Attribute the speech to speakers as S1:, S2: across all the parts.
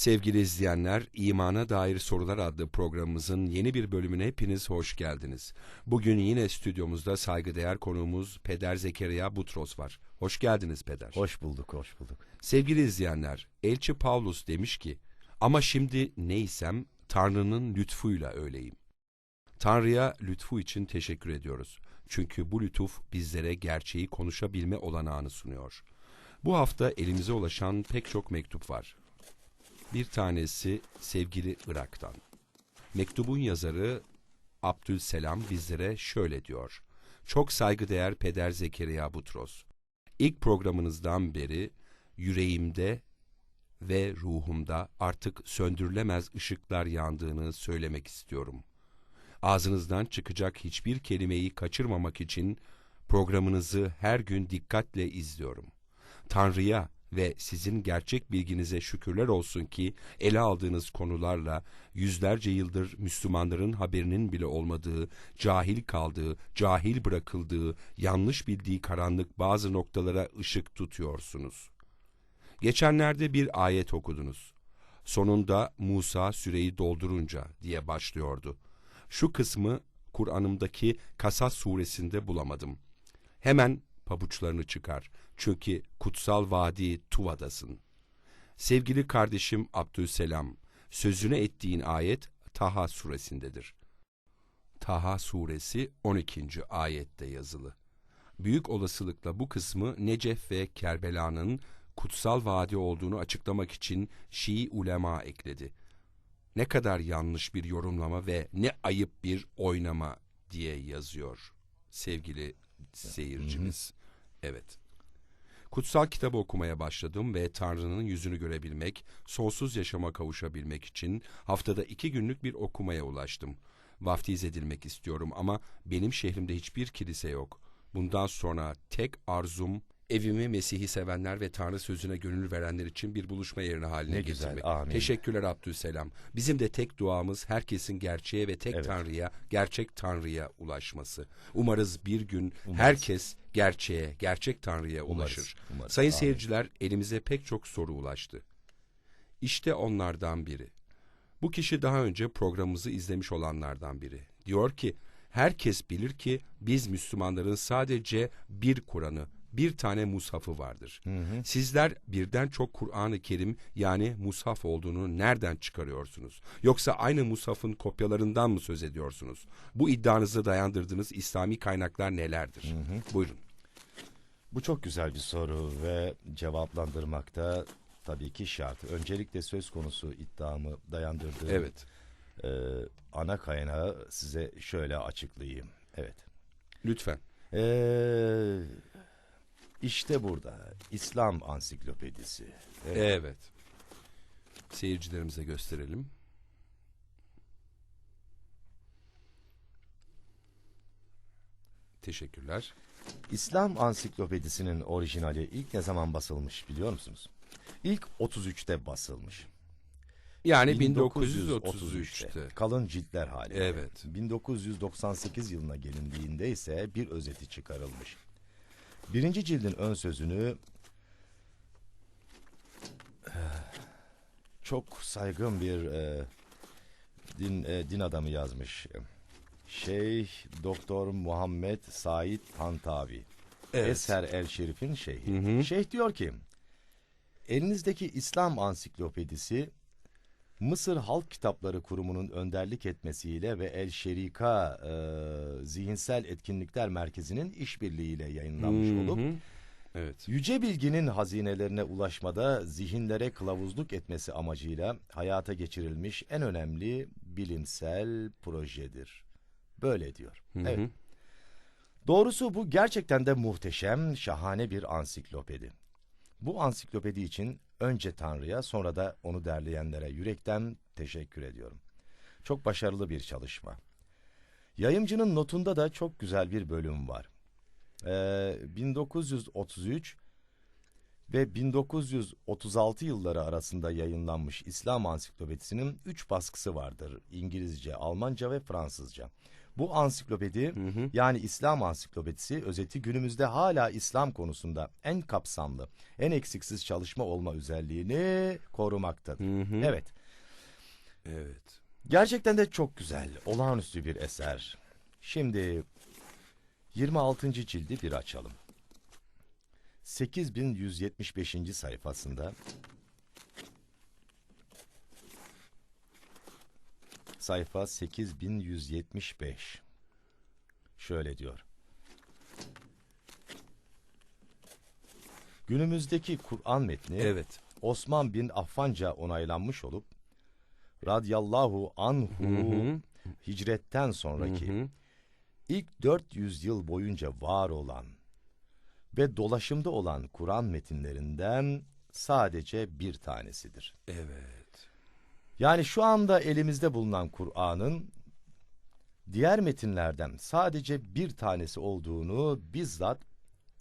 S1: Sevgili izleyenler, İmana Dair Sorular adlı programımızın yeni bir bölümüne hepiniz hoş geldiniz. Bugün yine stüdyomuzda saygıdeğer konuğumuz Peder Zekeriya Butros var. Hoş geldiniz Peder.
S2: Hoş bulduk, hoş bulduk.
S1: Sevgili izleyenler, Elçi Paulus demiş ki, ama şimdi neysem Tanrı'nın lütfuyla öyleyim. Tanrı'ya lütfu için teşekkür ediyoruz. Çünkü bu lütuf bizlere gerçeği konuşabilme olanağını sunuyor. Bu hafta elimize ulaşan pek çok mektup var. Bir tanesi sevgili Irak'tan. Mektubun yazarı Abdülselam bizlere şöyle diyor. Çok saygıdeğer Peder Zekeriya Butros. İlk programınızdan beri yüreğimde ve ruhumda artık söndürülemez ışıklar yandığını söylemek istiyorum. Ağzınızdan çıkacak hiçbir kelimeyi kaçırmamak için programınızı her gün dikkatle izliyorum. Tanrı'ya ve sizin gerçek bilginize şükürler olsun ki ele aldığınız konularla yüzlerce yıldır Müslümanların haberinin bile olmadığı, cahil kaldığı, cahil bırakıldığı, yanlış bildiği karanlık bazı noktalara ışık tutuyorsunuz. Geçenlerde bir ayet okudunuz. Sonunda Musa süreyi doldurunca diye başlıyordu. Şu kısmı Kur'an'ımdaki Kasas suresinde bulamadım. Hemen pabuçlarını çıkar. Çünkü kutsal vadi Tuva'dasın. Sevgili kardeşim Abdülselam, sözüne ettiğin ayet Taha suresindedir. Taha suresi 12. ayette yazılı. Büyük olasılıkla bu kısmı Necef ve Kerbela'nın kutsal vadi olduğunu açıklamak için Şii ulema ekledi. Ne kadar yanlış bir yorumlama ve ne ayıp bir oynama diye yazıyor sevgili seyircimiz. Evet. Kutsal kitabı okumaya başladım ve Tanrı'nın yüzünü görebilmek, sonsuz yaşama kavuşabilmek için haftada iki günlük bir okumaya ulaştım. Vaftiz edilmek istiyorum ama benim şehrimde hiçbir kilise yok. Bundan sonra tek arzum evimi Mesih'i sevenler ve Tanrı sözüne gönül verenler için bir buluşma yerine haline
S2: Ne güzel,
S1: getirmek.
S2: amin.
S1: Teşekkürler Abdülselam. Bizim de tek duamız herkesin gerçeğe ve tek
S2: Evet.
S1: Tanrı'ya, gerçek Tanrı'ya ulaşması. Umarız bir gün
S2: Umarız.
S1: herkes gerçeğe, gerçek Tanrı'ya ulaşır.
S2: umarız.
S1: Sayın
S2: Amin.
S1: seyirciler, elimize pek çok soru ulaştı. İşte onlardan biri. Bu kişi daha önce programımızı izlemiş olanlardan biri. Diyor ki, herkes bilir ki biz Müslümanların sadece bir Kur'an'ı, bir tane mushafı vardır. Sizler birden çok Kur'an-ı Kerim yani mushaf olduğunu nereden çıkarıyorsunuz? Yoksa aynı mushafın kopyalarından mı söz ediyorsunuz? Bu iddianızı dayandırdığınız İslami kaynaklar nelerdir? Buyurun.
S2: Bu çok güzel bir soru ve cevaplandırmakta tabii ki şart. Öncelikle söz konusu iddiamı dayandırdığım
S1: Evet.
S2: e, ana kaynağı size şöyle açıklayayım. Evet.
S1: Lütfen.
S2: Ee, işte burada İslam Ansiklopedisi. Evet.
S1: Evet. Seyircilerimize gösterelim. Teşekkürler.
S2: İslam Ansiklopedisinin orijinali ilk ne zaman basılmış biliyor musunuz? İlk 33'te basılmış.
S1: Yani
S2: 1933'te.
S1: 1933'te.
S2: Kalın ciltler halinde.
S1: Evet.
S2: 1998 yılına gelindiğinde ise bir özeti çıkarılmış. Birinci cildin ön sözünü eh, çok saygın bir eh, din eh, din adamı yazmış. Şeyh Doktor Muhammed Said Tantavi.
S1: Evet.
S2: Eser El Şerif'in şeyhi.
S1: Hı hı.
S2: Şeyh diyor ki, elinizdeki İslam ansiklopedisi Mısır Halk Kitapları Kurumu'nun önderlik etmesiyle ve El Şerika e, Zihinsel Etkinlikler Merkezi'nin işbirliğiyle yayınlanmış
S1: Hı
S2: olup.
S1: Evet.
S2: yüce bilginin hazinelerine ulaşmada zihinlere kılavuzluk etmesi amacıyla hayata geçirilmiş en önemli bilimsel projedir. Böyle diyor.
S1: Hı
S2: Evet.
S1: hı.
S2: Doğrusu bu gerçekten de muhteşem, şahane bir ansiklopedi. Bu ansiklopedi için önce Tanrı'ya sonra da onu derleyenlere yürekten teşekkür ediyorum. Çok başarılı bir çalışma. Yayımcının notunda da çok güzel bir bölüm var. Ee, 1933 ve 1936 yılları arasında yayınlanmış İslam Ansiklopedisinin üç baskısı vardır. İngilizce, Almanca ve Fransızca. Bu ansiklopedi
S1: Hı hı.
S2: yani İslam ansiklopedisi özeti günümüzde hala İslam konusunda en kapsamlı, en eksiksiz çalışma olma özelliğini korumaktadır.
S1: Hı hı.
S2: Evet,
S1: Evet.
S2: gerçekten de çok güzel, olağanüstü bir eser. Şimdi 26. cildi bir açalım. 8175. sayfasında sayfa 8175 şöyle diyor. Günümüzdeki Kur'an metni
S1: Evet.
S2: Osman bin Affanca onaylanmış olup radiyallahu anhu
S1: Hı hı.
S2: hicretten sonraki
S1: Hı hı.
S2: ilk 400 yıl boyunca var olan ve dolaşımda olan Kur'an metinlerinden sadece bir tanesidir.
S1: Evet.
S2: Yani şu anda elimizde bulunan Kur'an'ın diğer metinlerden sadece bir tanesi olduğunu bizzat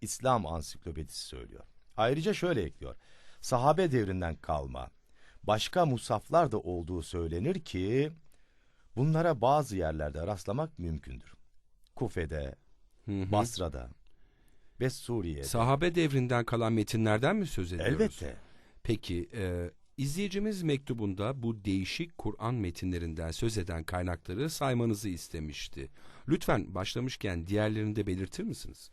S2: İslam ansiklopedisi söylüyor. Ayrıca şöyle ekliyor. Sahabe devrinden kalma başka musaflar da olduğu söylenir ki bunlara bazı yerlerde rastlamak mümkündür. Kufe'de,
S1: Hı hı.
S2: Basra'da ve Suriye'de.
S1: Sahabe devrinden kalan metinlerden mi söz ediyoruz?
S2: Elbette.
S1: Peki, e, izleyicimiz mektubunda bu değişik Kur'an metinlerinden söz eden kaynakları saymanızı istemişti. Lütfen başlamışken diğerlerini de belirtir misiniz?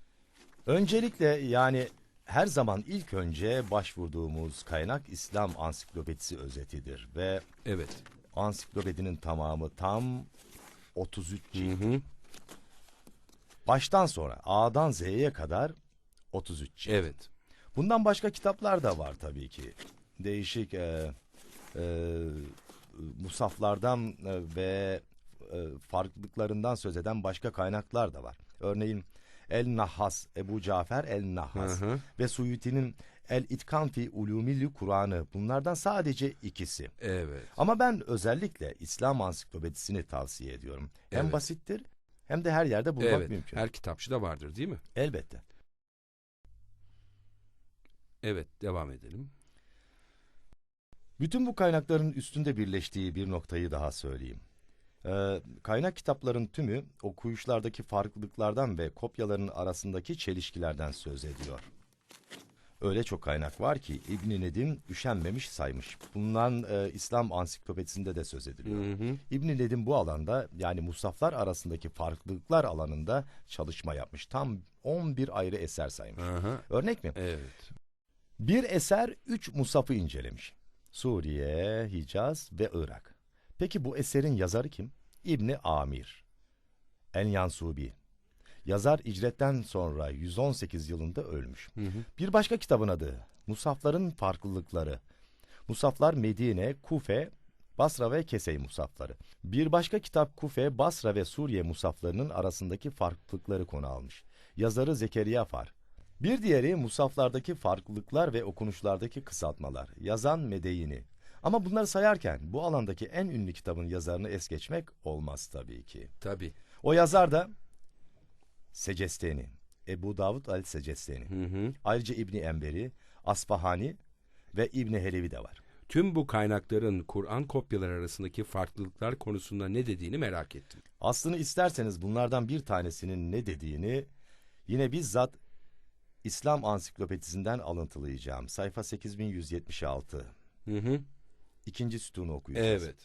S2: Öncelikle yani her zaman ilk önce başvurduğumuz kaynak İslam ansiklopedisi özetidir ve
S1: Evet.
S2: ansiklopedinin tamamı tam 33
S1: Hı
S2: cilt.
S1: hı.
S2: Baştan sonra A'dan Z'ye kadar 33 cilt.
S1: Evet.
S2: Bundan başka kitaplar da var tabii ki. Değişik e, e, musaflardan e, ve e, farklılıklarından söz eden başka kaynaklar da var. Örneğin El Nahhas, Ebu Cafer El Nahhas
S1: Hı hı.
S2: ve Suyuti'nin El İtkan fi Ulumil Kur'an'ı bunlardan sadece ikisi.
S1: Evet.
S2: Ama ben özellikle İslam ansiklopedisini tavsiye ediyorum. Hem
S1: Evet.
S2: basittir hem de her yerde bulmak
S1: evet.
S2: mümkün.
S1: Her kitapçıda vardır değil mi?
S2: Elbette.
S1: Evet. Devam edelim.
S2: Bütün bu kaynakların üstünde birleştiği bir noktayı daha söyleyeyim. Ee, kaynak kitapların tümü okuyuşlardaki farklılıklardan ve kopyaların arasındaki çelişkilerden söz ediyor. Öyle çok kaynak var ki İbn Nedim üşenmemiş saymış. Bundan e, İslam ansiklopedisinde de söz ediliyor.
S1: Hı hı.
S2: İbn Nedim bu alanda yani musaflar arasındaki farklılıklar alanında çalışma yapmış. Tam 11 ayrı eser saymış.
S1: Hı hı.
S2: Örnek mi?
S1: Evet.
S2: Bir eser üç musafı incelemiş. Suriye, Hicaz ve Irak. Peki bu eserin yazarı kim? İbni Amir. El Yansubi. Yazar icretten sonra 118 yılında ölmüş.
S1: Hı hı.
S2: Bir başka kitabın adı Musafların Farklılıkları. Musaflar Medine, Kufe, Basra ve Kesey musafları. Bir başka kitap Kufe, Basra ve Suriye musaflarının arasındaki farklılıkları konu almış. Yazarı Zekeriya Far. Bir diğeri musaflardaki farklılıklar ve okunuşlardaki kısaltmalar. Yazan Medeyini. Ama bunları sayarken bu alandaki en ünlü kitabın yazarını es geçmek olmaz tabii ki.
S1: Tabii.
S2: O yazar da Secesteni. Ebu Davud el-Secesteni.
S1: Hı hı.
S2: Ayrıca İbni Enberi, Asfahani ve İbni Helevi de var.
S1: Tüm bu kaynakların Kur'an kopyaları arasındaki farklılıklar konusunda ne dediğini merak ettim.
S2: Aslını isterseniz bunlardan bir tanesinin ne dediğini yine bizzat İslam ansiklopedisinden alıntılayacağım. Sayfa 8176.
S1: Hı hı.
S2: İkinci sütunu okuyacağız.
S1: Evet.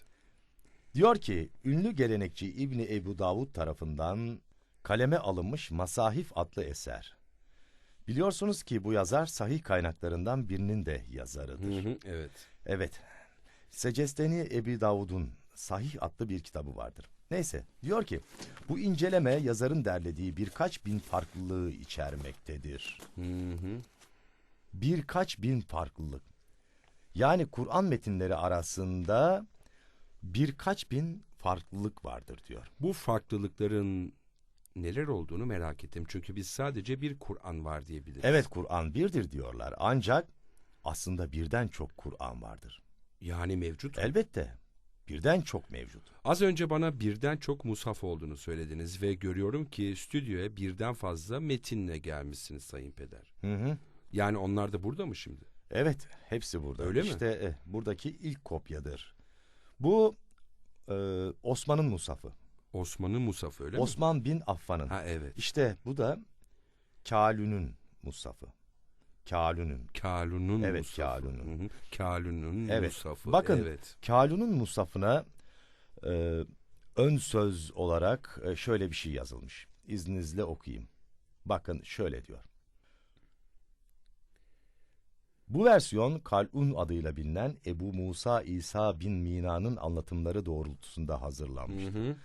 S2: Diyor ki, ünlü gelenekçi İbni Ebu Davud tarafından kaleme alınmış Masahif adlı eser. Biliyorsunuz ki bu yazar sahih kaynaklarından birinin de yazarıdır.
S1: Hı hı. Evet.
S2: Evet. Secesteni Ebi Davud'un Sahih adlı bir kitabı vardır. Neyse, diyor ki, bu inceleme yazarın derlediği birkaç bin farklılığı içermektedir.
S1: Hı hı.
S2: Birkaç bin farklılık. Yani Kur'an metinleri arasında birkaç bin farklılık vardır diyor.
S1: Bu farklılıkların neler olduğunu merak ettim. Çünkü biz sadece bir Kur'an var diyebiliriz.
S2: Evet Kur'an birdir diyorlar ancak aslında birden çok Kur'an vardır.
S1: Yani mevcut.
S2: Elbette birden çok mevcut.
S1: Az önce bana birden çok mushaf olduğunu söylediniz ve görüyorum ki stüdyoya birden fazla metinle gelmişsiniz Sayın Peder.
S2: Hı hı.
S1: Yani onlar da burada mı şimdi?
S2: Evet, hepsi burada.
S1: Öyle mi?
S2: işte, eh, buradaki ilk kopyadır. Bu e, Osman'ın musafı.
S1: Osman'ın Musaf'ı öyle mi?
S2: Osman bin Affan'ın.
S1: Ha evet.
S2: İşte bu da Kalün'ün Musaf'ı. Kalün'ün.
S1: Kalun'un
S2: Evet,
S1: Musaf'ı.
S2: Kalun'un.
S1: Kalun'un
S2: Evet.
S1: Musaf'ı.
S2: Bakın,
S1: Evet.
S2: Kalün'ün Musaf'ına e, ön söz olarak e, şöyle bir şey yazılmış. İzninizle okuyayım. Bakın şöyle diyor. Bu versiyon Kal'un adıyla bilinen Ebu Musa İsa bin Mina'nın anlatımları doğrultusunda hazırlanmış.
S1: Hı hı.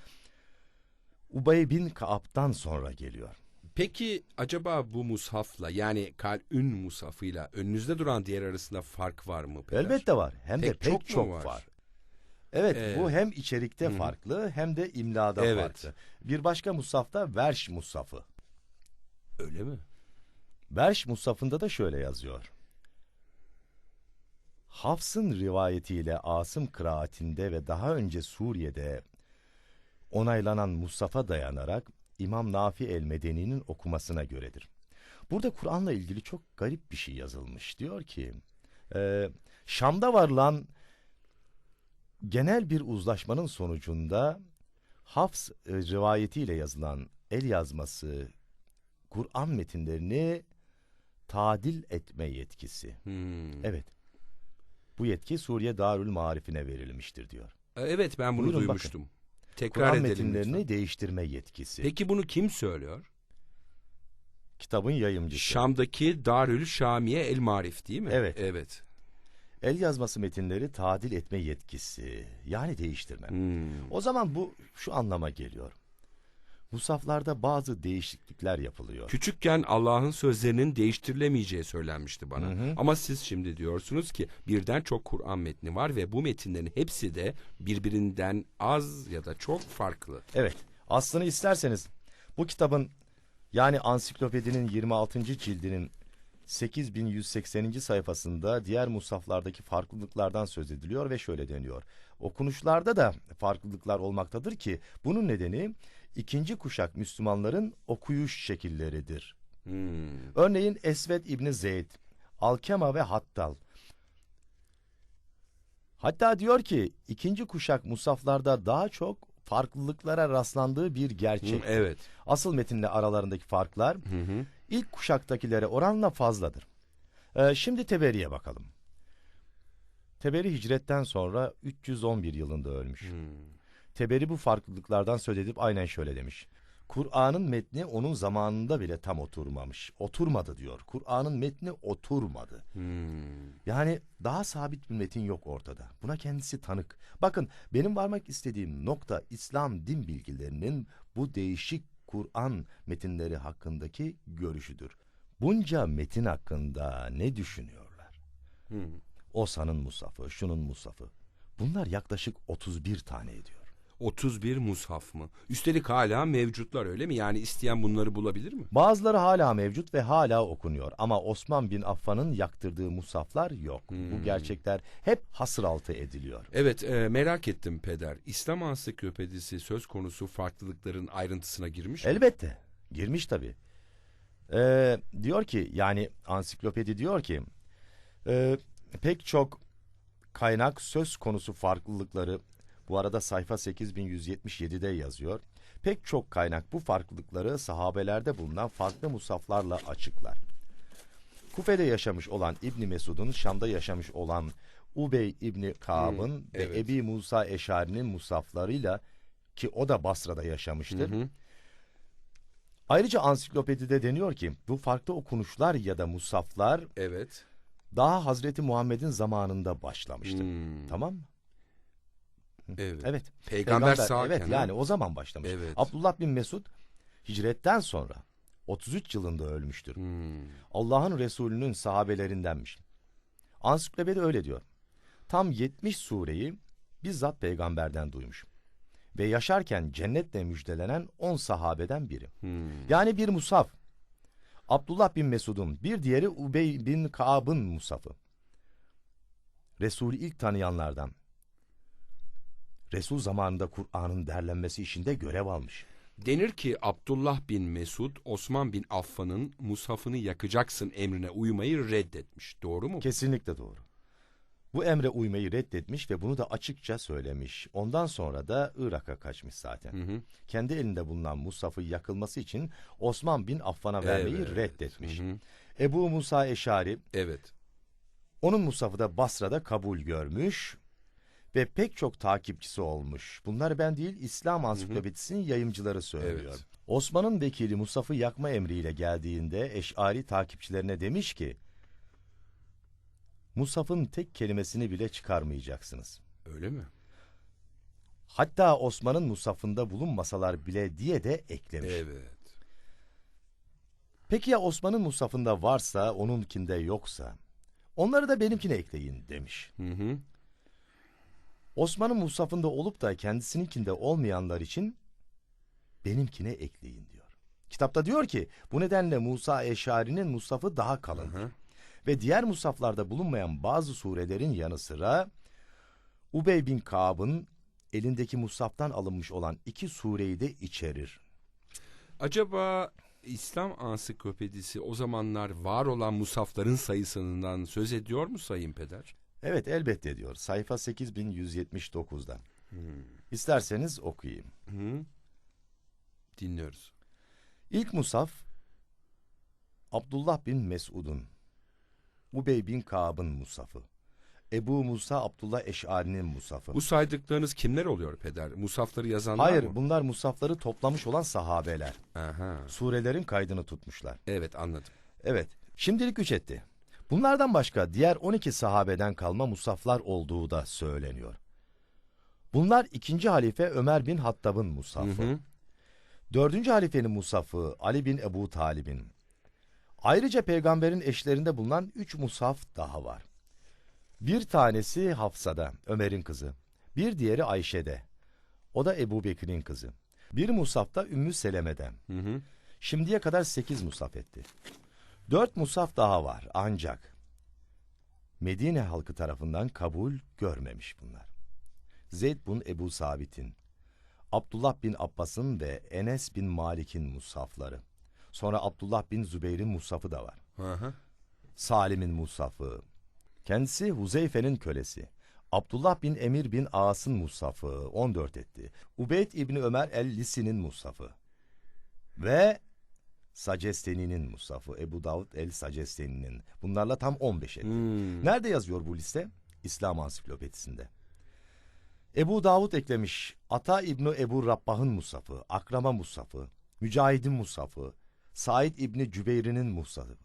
S2: Ubey bin Kaab'dan sonra geliyor.
S1: Peki acaba bu mushafla yani Kal'ün musafıyla önünüzde duran diğer arasında fark var mı? Peder?
S2: Elbette var. Hem de
S1: Pek
S2: pek
S1: çok
S2: çok,
S1: var?
S2: var. Evet,
S1: Ee,
S2: bu hem içerikte
S1: hı
S2: farklı hem de imlada
S1: Evet.
S2: farklı. Bir başka musafta Verş musafı.
S1: Öyle mi?
S2: Verş musafında da şöyle yazıyor. Hafs'ın rivayetiyle Asım kıraatinde ve daha önce Suriye'de onaylanan Musaf'a dayanarak İmam Nafi el-Medeni'nin okumasına göredir. Burada Kur'an'la ilgili çok garip bir şey yazılmış. Diyor ki, e, Şam'da varılan genel bir uzlaşmanın sonucunda Hafs e, rivayetiyle yazılan el yazması Kur'an metinlerini tadil etme yetkisi.
S1: Hmm.
S2: Evet. Bu yetki Suriye Darül Marif'ine verilmiştir diyor.
S1: E, Evet ben bunu
S2: Buyurun bakın.
S1: Tekrar
S2: Kur'an
S1: edelim
S2: metinlerini
S1: lütfen.
S2: değiştirme yetkisi.
S1: Peki bunu kim söylüyor?
S2: Kitabın yayımcısı.
S1: Şam'daki Darül Şamiye El Marif değil mi?
S2: Evet.
S1: Evet.
S2: El yazması metinleri tadil etme yetkisi. Yani değiştirme.
S1: Hmm.
S2: O zaman bu şu anlama geliyor. Musaflarda bazı değişiklikler yapılıyor.
S1: Küçükken Allah'ın sözlerinin değiştirilemeyeceği söylenmişti bana.
S2: Hı hı.
S1: Ama siz şimdi diyorsunuz ki birden çok Kur'an metni var ve bu metinlerin hepsi de birbirinden az ya da çok farklı.
S2: Evet. Aslını isterseniz bu kitabın yani ansiklopedinin 26. cildinin 8180. sayfasında diğer musaflardaki farklılıklardan söz ediliyor ve şöyle deniyor. Okunuşlarda da farklılıklar olmaktadır ki bunun nedeni ikinci kuşak Müslümanların okuyuş şekilleridir.
S1: Hmm.
S2: Örneğin Esved İbni Zeyd, Alkema ve Hattal. Hatta diyor ki ikinci kuşak musaflarda daha çok farklılıklara rastlandığı bir
S1: Hı,
S2: gerçek.
S1: Evet.
S2: Asıl metinle aralarındaki farklar
S1: Hı hı.
S2: İlk kuşaktakilere oranla fazladır. Ee, şimdi Teberi'ye bakalım. Teberi hicretten sonra 311 yılında ölmüş.
S1: Hmm.
S2: Teberi bu farklılıklardan söz edip aynen şöyle demiş. Kur'an'ın metni onun zamanında bile tam oturmamış. Oturmadı diyor. Kur'an'ın metni oturmadı.
S1: Hmm.
S2: Yani daha sabit bir metin yok ortada. Buna kendisi tanık. Bakın benim varmak istediğim nokta İslam din bilgilerinin bu değişik Kur'an metinleri hakkındaki görüşüdür. Bunca metin hakkında ne düşünüyorlar?
S1: Hmm.
S2: Osa'nın musafı, şunun musafı. Bunlar yaklaşık 31 tane ediyor.
S1: 31 mushaf mı? Üstelik hala mevcutlar öyle mi? Yani isteyen bunları bulabilir mi?
S2: Bazıları hala mevcut ve hala okunuyor ama Osman bin Affan'ın yaktırdığı musaflar yok. Bu gerçekler hep hasır altı ediliyor.
S1: Evet e, merak ettim peder. İslam ansiklopedisi söz konusu farklılıkların ayrıntısına girmiş mi?
S2: Elbette. Girmiş tabii. Ee, diyor ki yani ansiklopedi diyor ki e, pek çok kaynak söz konusu farklılıkları bu arada sayfa 8177'de yazıyor. Pek çok kaynak bu farklılıkları sahabelerde bulunan farklı musaflarla açıklar. Kufe'de yaşamış olan İbni Mesud'un Şam'da yaşamış olan Ubey İbni Kaab'ın
S1: Hmm,
S2: ve
S1: evet.
S2: Ebi Musa Eşari'nin musaflarıyla ki o da Basra'da yaşamıştır.
S1: Hı hı.
S2: Ayrıca ansiklopedide deniyor ki bu farklı okunuşlar ya da musaflar
S1: Evet.
S2: daha Hazreti Muhammed'in zamanında başlamıştır.
S1: Hmm.
S2: Tamam mı?
S1: Evet.
S2: Evet.
S1: Peygamber,
S2: Peygamber-
S1: sağken.
S2: Evet yani o zaman başlamış.
S1: Evet.
S2: Abdullah bin Mesud hicretten sonra 33 yılında ölmüştür.
S1: Hmm.
S2: Allah'ın Resulü'nün sahabelerindenmiş. Ansiklopedi öyle diyor. Tam 70 sureyi bizzat peygamberden duymuş. Ve yaşarken cennetle müjdelenen 10 sahabeden biri.
S1: Hmm.
S2: Yani bir musaf. Abdullah bin Mesud'un, bir diğeri Ubey bin Kaab'ın musafı. Resulü ilk tanıyanlardan. Resul zamanında Kur'an'ın derlenmesi işinde görev almış.
S1: Denir ki Abdullah bin Mesud, Osman bin Affan'ın mushafını yakacaksın emrine uymayı reddetmiş. Doğru mu?
S2: Kesinlikle doğru. Bu emre uymayı reddetmiş ve bunu da açıkça söylemiş. Ondan sonra da Irak'a kaçmış zaten.
S1: Hı hı.
S2: Kendi elinde bulunan Musaf'ı yakılması için Osman bin Affan'a vermeyi
S1: Evet.
S2: reddetmiş.
S1: Hı hı.
S2: Ebu Musa Eşari
S1: Evet.
S2: onun Musaf'ı da Basra'da kabul görmüş ve pek çok takipçisi olmuş. Bunları ben değil İslam Ansiklopedisi'nin yayımcıları söylüyor.
S1: Evet.
S2: Osman'ın vekili Musaf'ı yakma emriyle geldiğinde Eş'ari takipçilerine demiş ki Musaf'ın tek kelimesini bile çıkarmayacaksınız.
S1: Öyle mi?
S2: Hatta Osman'ın Musaf'ında bulunmasalar bile diye de eklemiş.
S1: Evet.
S2: Peki ya Osman'ın Musaf'ında varsa, onunkinde yoksa? Onları da benimkine ekleyin demiş.
S1: Hı hı.
S2: Osman'ın Musaf'ında olup da kendisininkinde olmayanlar için benimkine ekleyin diyor. Kitapta diyor ki bu nedenle Musa Eşari'nin Musaf'ı daha kalın
S1: Hı hı.
S2: ve diğer musaflarda bulunmayan bazı surelerin yanı sıra Ubey bin Ka'b'ın elindeki musaftan alınmış olan iki sureyi de içerir.
S1: Acaba İslam Ansiklopedisi o zamanlar var olan musafların sayısından söz ediyor mu Sayın Peder?
S2: Evet elbette diyor sayfa 8179'da.
S1: Hmm.
S2: İsterseniz okuyayım.
S1: Hı. Dinliyoruz.
S2: İlk musaf Abdullah bin Mesud'un, Ubey bin Ka'b'ın musafı, Ebu Musa Abdullah Eş'ari'nin musafı.
S1: Bu saydıklarınız kimler oluyor Peder? Musafları yazanlar
S2: Hayır,
S1: mı?
S2: bunlar musafları toplamış olan sahabeler.
S1: Aha.
S2: Surelerin kaydını tutmuşlar.
S1: Evet anladım.
S2: Evet, şimdilik üç etti. Bunlardan başka diğer 12 sahabeden kalma musaflar olduğu da söyleniyor. Bunlar ikinci halife Ömer bin Hattab'ın musafı.
S1: Hı hı.
S2: Dördüncü halifenin musafı Ali bin Ebu Talib'in. Ayrıca peygamberin eşlerinde bulunan üç musaf daha var. Bir tanesi Hafsa'da, Ömer'in kızı. Bir diğeri Ayşe'de. O da Ebu Bekir'in kızı. Bir musaf da Ümmü Seleme'de.
S1: Hı hı.
S2: Şimdiye kadar sekiz musaf etti. Dört musaf daha var ancak Medine halkı tarafından kabul görmemiş bunlar. Zeyd bin Ebu Sabit'in, Abdullah bin Abbas'ın ve Enes bin Malik'in musafları. Sonra Abdullah bin Zübeyir'in musafı da var. Salim'in musafı. Kendisi Huzeyfe'nin kölesi. Abdullah bin Emir bin As'ın musafı 14 etti. Ubeyd İbni Ömer el-Lisi'nin musafı. Ve Sacesteni'nin musafı. Ebu Davud el-Sacesteni'nin. Bunlarla tam 15 etti.
S1: Hmm.
S2: Nerede yazıyor bu liste? İslam Ansiklopedisinde. Ebu Davud eklemiş. Ata İbni Ebu Rabbah'ın musafı, Akrama musafı, Mücahid'in musafı, Said İbni Cübeyr'in musafı,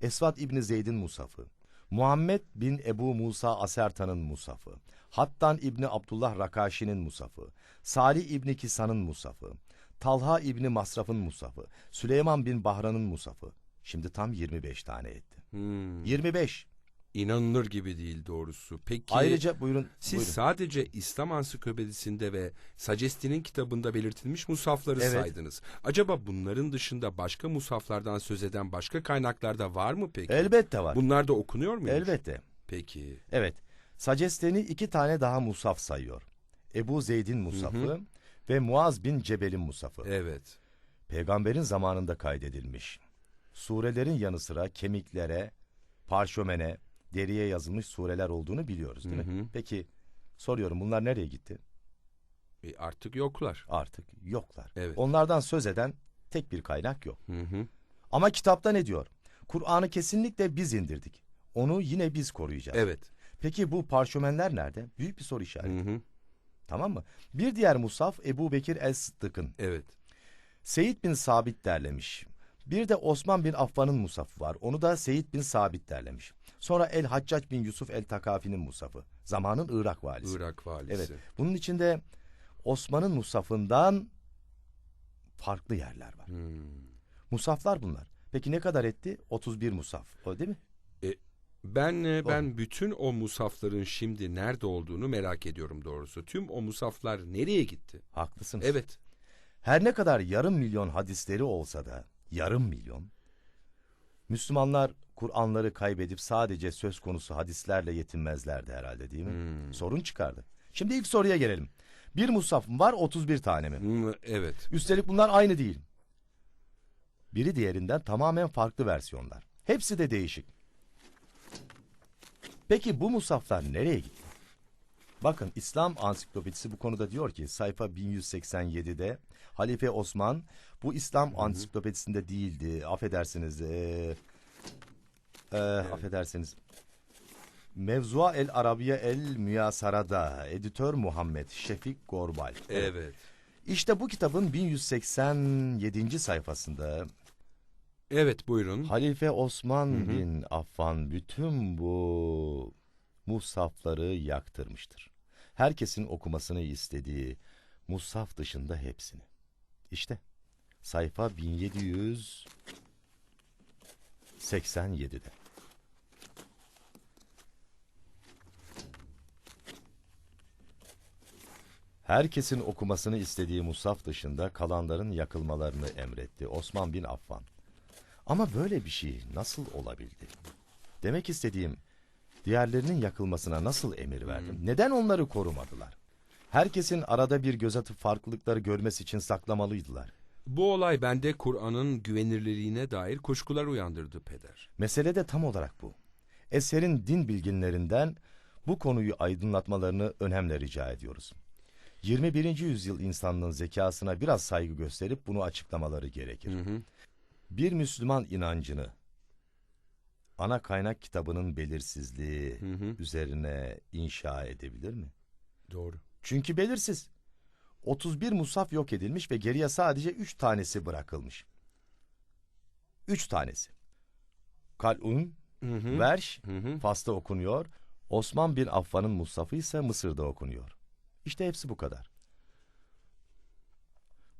S2: Esvat İbni Zeyd'in musafı, Muhammed bin Ebu Musa Asertan'ın musafı, Hattan İbni Abdullah Rakaşi'nin musafı, Salih İbni Kisan'ın musafı, Talha İbni Masraf'ın musafı, Süleyman bin Bahran'ın musafı. Şimdi tam 25 tane etti.
S1: Hmm.
S2: 25.
S1: İnanılır gibi değil doğrusu. Peki
S2: Ayrıca buyurun.
S1: siz
S2: buyurun.
S1: sadece İslam Ansiklopedisinde ve Sacesti'nin kitabında belirtilmiş musafları
S2: Evet.
S1: saydınız. Acaba bunların dışında başka musaflardan söz eden başka kaynaklarda var mı peki?
S2: Elbette var.
S1: Bunlar da okunuyor mu?
S2: Elbette.
S1: Peki.
S2: Evet. Sacesteni iki tane daha musaf sayıyor. Ebu Zeyd'in musafı ve Muaz bin Cebel'in musafı.
S1: Evet.
S2: Peygamberin zamanında kaydedilmiş. Surelerin yanı sıra kemiklere, parşömene, deriye yazılmış sureler olduğunu biliyoruz değil
S1: Hı
S2: mi?
S1: hı.
S2: Peki soruyorum bunlar nereye gitti?
S1: E, artık yoklar.
S2: Artık yoklar.
S1: Evet.
S2: Onlardan söz eden tek bir kaynak yok.
S1: Hı hı.
S2: Ama kitapta ne diyor? Kur'an'ı kesinlikle biz indirdik. Onu yine biz koruyacağız.
S1: Evet.
S2: Peki bu parşömenler nerede? Büyük bir soru işareti.
S1: Hı hı.
S2: Tamam mı? Bir diğer musaf Ebu Bekir el-Sıddık'ın.
S1: Evet.
S2: Seyit bin Sabit derlemiş. Bir de Osman bin Affan'ın musafı var. Onu da Seyit bin Sabit derlemiş. Sonra El Haccac bin Yusuf el Takafi'nin musafı. Zamanın Irak valisi.
S1: Irak valisi.
S2: Evet. Bunun içinde Osman'ın musafından farklı yerler var.
S1: Hmm.
S2: Musaflar bunlar. Peki ne kadar etti? 31 musaf. O değil mi?
S1: Ben e, ben bütün o musafların şimdi nerede olduğunu merak ediyorum doğrusu. Tüm o musaflar nereye gitti?
S2: Haklısınız.
S1: Evet.
S2: Her ne kadar yarım milyon hadisleri olsa da yarım milyon Müslümanlar Kur'anları kaybedip sadece söz konusu hadislerle yetinmezlerdi herhalde değil mi?
S1: Hmm.
S2: Sorun çıkardı. Şimdi ilk soruya gelelim. Bir musaf mı var 31 tane mi?
S1: Hmm, Evet.
S2: Üstelik bunlar aynı değil. Biri diğerinden tamamen farklı versiyonlar. Hepsi de değişik. Peki bu musaflar nereye gitti? Bakın İslam Ansiklopedisi bu konuda diyor ki sayfa 1187'de Halife Osman bu İslam Ansiklopedisinde değildi. Affedersiniz. eee, eee, Affedersiniz. Mevzua el Arabiye el Müyasara'da editör Muhammed Şefik Gorbal.
S1: Evet.
S2: İşte bu kitabın 1187. sayfasında
S1: Evet buyurun.
S2: Halife Osman bin Affan bütün bu mushafları yaktırmıştır. Herkesin okumasını istediği mushaf dışında hepsini. İşte sayfa 1787'de. Herkesin okumasını istediği mushaf dışında kalanların yakılmalarını emretti Osman bin Affan. Ama böyle bir şey nasıl olabildi? Demek istediğim diğerlerinin yakılmasına nasıl emir verdim? Neden onları korumadılar? Herkesin arada bir göz atıp farklılıkları görmesi için saklamalıydılar.
S1: Bu olay bende Kur'an'ın güvenilirliğine dair kuşkular uyandırdı peder.
S2: Mesele de tam olarak bu. Eserin din bilginlerinden bu konuyu aydınlatmalarını önemle rica ediyoruz. 21. yüzyıl insanlığın zekasına biraz saygı gösterip bunu açıklamaları gerekir.
S1: Hı hı.
S2: Bir Müslüman inancını ana kaynak kitabının belirsizliği
S1: Hı hı.
S2: üzerine inşa edebilir mi?
S1: Doğru.
S2: Çünkü belirsiz. 31 musaf yok edilmiş ve geriye sadece 3 tanesi bırakılmış. 3 tanesi. Kal'un. Verş,
S1: Hı hı.
S2: Fas'ta okunuyor. Osman bin Affan'ın musafı ise Mısır'da okunuyor. İşte hepsi bu kadar.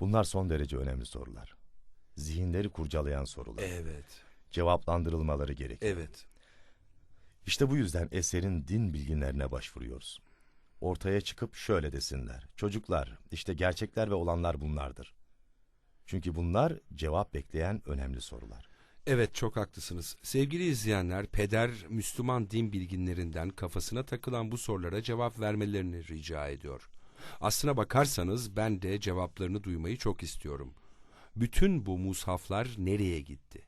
S2: Bunlar son derece önemli sorular. Zihinleri kurcalayan sorular.
S1: Evet.
S2: Cevaplandırılmaları gerekir.
S1: Evet.
S2: İşte bu yüzden eserin din bilginlerine başvuruyoruz. Ortaya çıkıp şöyle desinler. Çocuklar, işte gerçekler ve olanlar bunlardır. Çünkü bunlar cevap bekleyen önemli sorular.
S1: Evet çok haklısınız. Sevgili izleyenler, peder Müslüman din bilginlerinden kafasına takılan bu sorulara cevap vermelerini rica ediyor. Aslına bakarsanız ben de cevaplarını duymayı çok istiyorum. Bütün bu mushaflar nereye gitti?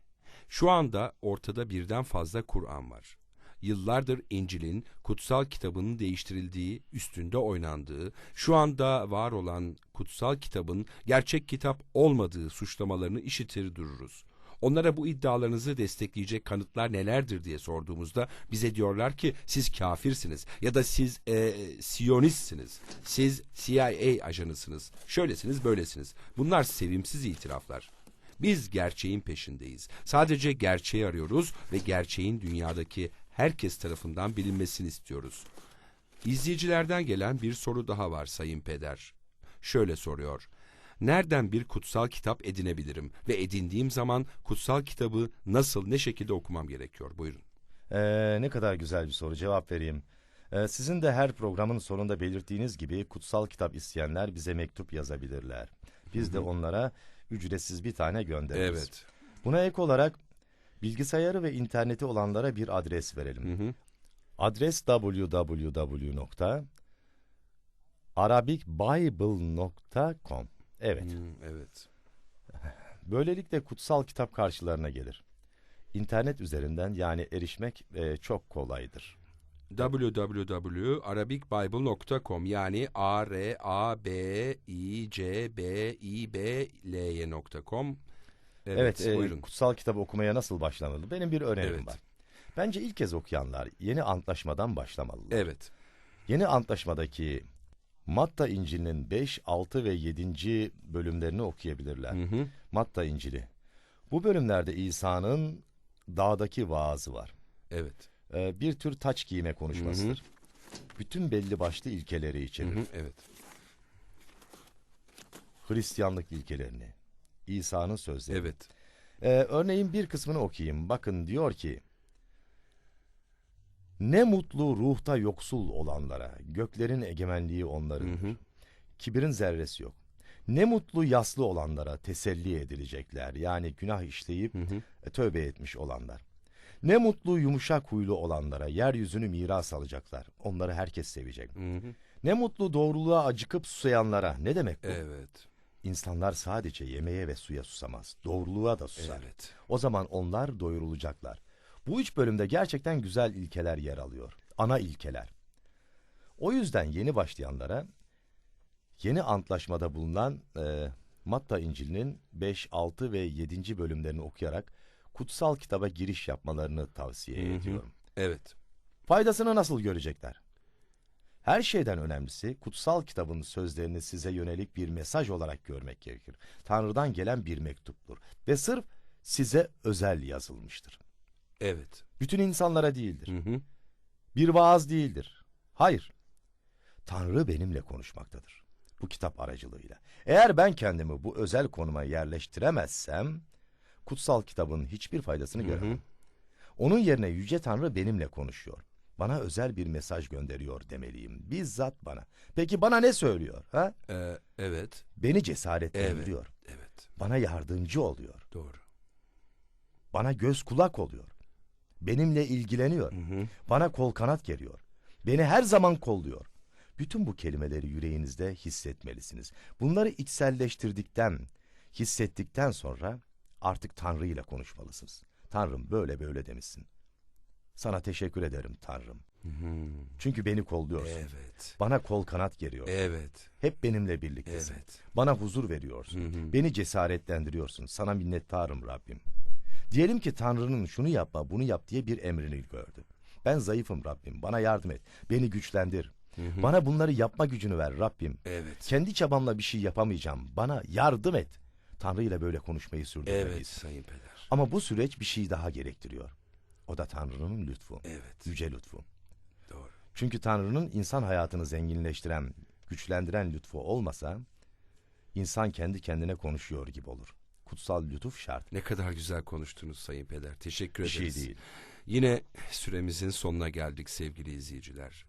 S1: Şu anda ortada birden fazla Kur'an var. Yıllardır İncil'in kutsal kitabının değiştirildiği, üstünde oynandığı, şu anda var olan kutsal kitabın gerçek kitap olmadığı suçlamalarını işitir dururuz. Onlara bu iddialarınızı destekleyecek kanıtlar nelerdir diye sorduğumuzda bize diyorlar ki siz kafirsiniz ya da siz e, siyonistsiniz, siz CIA ajanısınız, şöylesiniz böylesiniz. Bunlar sevimsiz itiraflar. Biz gerçeğin peşindeyiz. Sadece gerçeği arıyoruz ve gerçeğin dünyadaki herkes tarafından bilinmesini istiyoruz. İzleyicilerden gelen bir soru daha var Sayın Peder. Şöyle soruyor. Nereden bir kutsal kitap edinebilirim ve edindiğim zaman kutsal kitabı nasıl, ne şekilde okumam gerekiyor? Buyurun.
S2: Ee, ne kadar güzel bir soru cevap vereyim. Ee, sizin de her programın sonunda belirttiğiniz gibi kutsal kitap isteyenler bize mektup yazabilirler. Biz de onlara ücretsiz bir tane göndeririz.
S1: Evet.
S2: Buna ek olarak bilgisayarı ve interneti olanlara bir adres verelim.
S1: Hı hı.
S2: Adres www.arabicbible.com Evet.
S1: Hmm, evet.
S2: Böylelikle kutsal kitap karşılarına gelir. İnternet üzerinden yani erişmek e, çok kolaydır.
S1: www.arabicbible.com yani a r a b i c b i b l y.com. Evet,
S2: Evet, e,
S1: buyurun.
S2: kutsal kitabı okumaya nasıl başlanılır? Benim bir önerim
S1: Evet.
S2: var. Bence ilk kez okuyanlar yeni antlaşmadan başlamalılar.
S1: Evet.
S2: Yeni antlaşmadaki Matta İncil'inin 5, 6 ve 7. bölümlerini okuyabilirler.
S1: Hı hı.
S2: Matta İncil'i. Bu bölümlerde İsa'nın dağdaki vaazı var.
S1: Evet.
S2: Ee, bir tür taç giyme konuşmasıdır. Bütün belli başlı ilkeleri
S1: Hı
S2: içerir.
S1: hı. Evet.
S2: Hristiyanlık ilkelerini. İsa'nın sözleri.
S1: Evet.
S2: Ee, örneğin bir kısmını okuyayım. Bakın diyor ki Ne mutlu ruhta yoksul olanlara, göklerin egemenliği onların.
S1: Hı hı.
S2: Kibirin zerresi yok. Ne mutlu yaslı olanlara teselli edilecekler. Yani günah işleyip
S1: Hı hı.
S2: e, tövbe etmiş olanlar. Ne mutlu yumuşak huylu olanlara yeryüzünü miras alacaklar. Onları herkes sevecek.
S1: Hı hı.
S2: Ne mutlu doğruluğa acıkıp susayanlara. Ne demek bu?
S1: Evet.
S2: İnsanlar sadece yemeğe ve suya susamaz. Doğruluğa da susar.
S1: Evet.
S2: O zaman onlar doyurulacaklar. Bu üç bölümde gerçekten güzel ilkeler yer alıyor. ana ilkeler. O yüzden yeni başlayanlara yeni antlaşmada bulunan e, Matta İncil'inin 5, 6 ve 7. bölümlerini okuyarak kutsal kitaba giriş yapmalarını tavsiye
S1: Hı hı.
S2: ediyorum.
S1: Evet.
S2: Faydasını nasıl görecekler? Her şeyden önemlisi kutsal kitabın sözlerini size yönelik bir mesaj olarak görmek gerekir. Tanrı'dan gelen bir mektuptur ve sırf size özel yazılmıştır.
S1: Evet.
S2: Bütün insanlara değildir.
S1: Hı hı.
S2: Bir vaaz değildir. Hayır. Tanrı benimle konuşmaktadır. Bu kitap aracılığıyla. Eğer ben kendimi bu özel konuma yerleştiremezsem, kutsal kitabın hiçbir faydasını
S1: Hı hı.
S2: göremem. Onun yerine Yüce Tanrı benimle konuşuyor. Bana özel bir mesaj gönderiyor demeliyim. Bizzat bana. Peki bana ne söylüyor? Ha?
S1: Ee, evet.
S2: Beni cesaretlendiriyor.
S1: Evet.
S2: Bana yardımcı oluyor.
S1: Doğru.
S2: Bana göz kulak oluyor. Benimle ilgileniyor.
S1: Hı hı.
S2: Bana kol kanat geriyor. Beni her zaman kolluyor. Bütün bu kelimeleri yüreğinizde hissetmelisiniz. Bunları içselleştirdikten, hissettikten sonra artık Tanrı ile konuşmalısınız. Tanrım böyle böyle demişsin. Sana teşekkür ederim Tanrım.
S1: Hı.
S2: Çünkü beni kolluyorsun.
S1: Evet.
S2: Bana kol kanat geriyorsun.
S1: Evet.
S2: Hep benimle birliktesin.
S1: Evet.
S2: Bana huzur veriyorsun.
S1: Hı hı.
S2: Beni cesaretlendiriyorsun. Sana minnettarım Rabbim. Diyelim ki Tanrı'nın şunu yapma, bunu yap diye bir emrini gördü. Ben zayıfım Rabbim. Bana yardım et. Beni güçlendir.
S1: Hı hı.
S2: Bana bunları yapma gücünü ver Rabbim.
S1: Evet.
S2: Kendi çabamla bir şey yapamayacağım. Bana yardım et. Tanrı ile böyle konuşmayı
S1: Evet
S2: sürdürmeliyiz.
S1: Sayın Peder.
S2: Ama bu süreç bir şey daha gerektiriyor. O da Tanrı'nın lütfu.
S1: Evet.
S2: Yüce lütfu.
S1: Doğru.
S2: Çünkü Tanrı'nın insan hayatını zenginleştiren, güçlendiren lütfu olmasa, insan kendi kendine konuşuyor gibi olur. Kutsal lütuf şart.
S1: Ne kadar güzel konuştunuz Sayın Peder. Teşekkür
S2: Bir şey
S1: ederiz.
S2: değil.
S1: Yine süremizin sonuna geldik sevgili izleyiciler.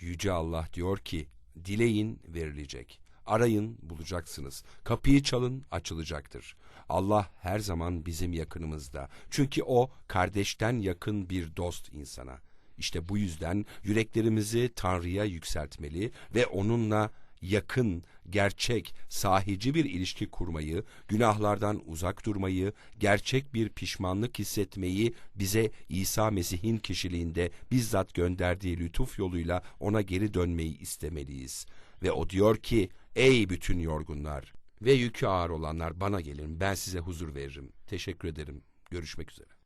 S1: Yüce Allah diyor ki, dileyin verilecek. Arayın bulacaksınız. Kapıyı çalın açılacaktır. Allah her zaman bizim yakınımızda. Çünkü o kardeşten yakın bir dost insana. İşte bu yüzden yüreklerimizi Tanrı'ya yükseltmeli ve onunla yakın, gerçek, sahici bir ilişki kurmayı, günahlardan uzak durmayı, gerçek bir pişmanlık hissetmeyi bize İsa Mesih'in kişiliğinde bizzat gönderdiği lütuf yoluyla ona geri dönmeyi istemeliyiz. Ve o diyor ki, ey bütün yorgunlar ve yükü ağır olanlar bana gelin, ben size huzur veririm. Teşekkür ederim. Görüşmek üzere.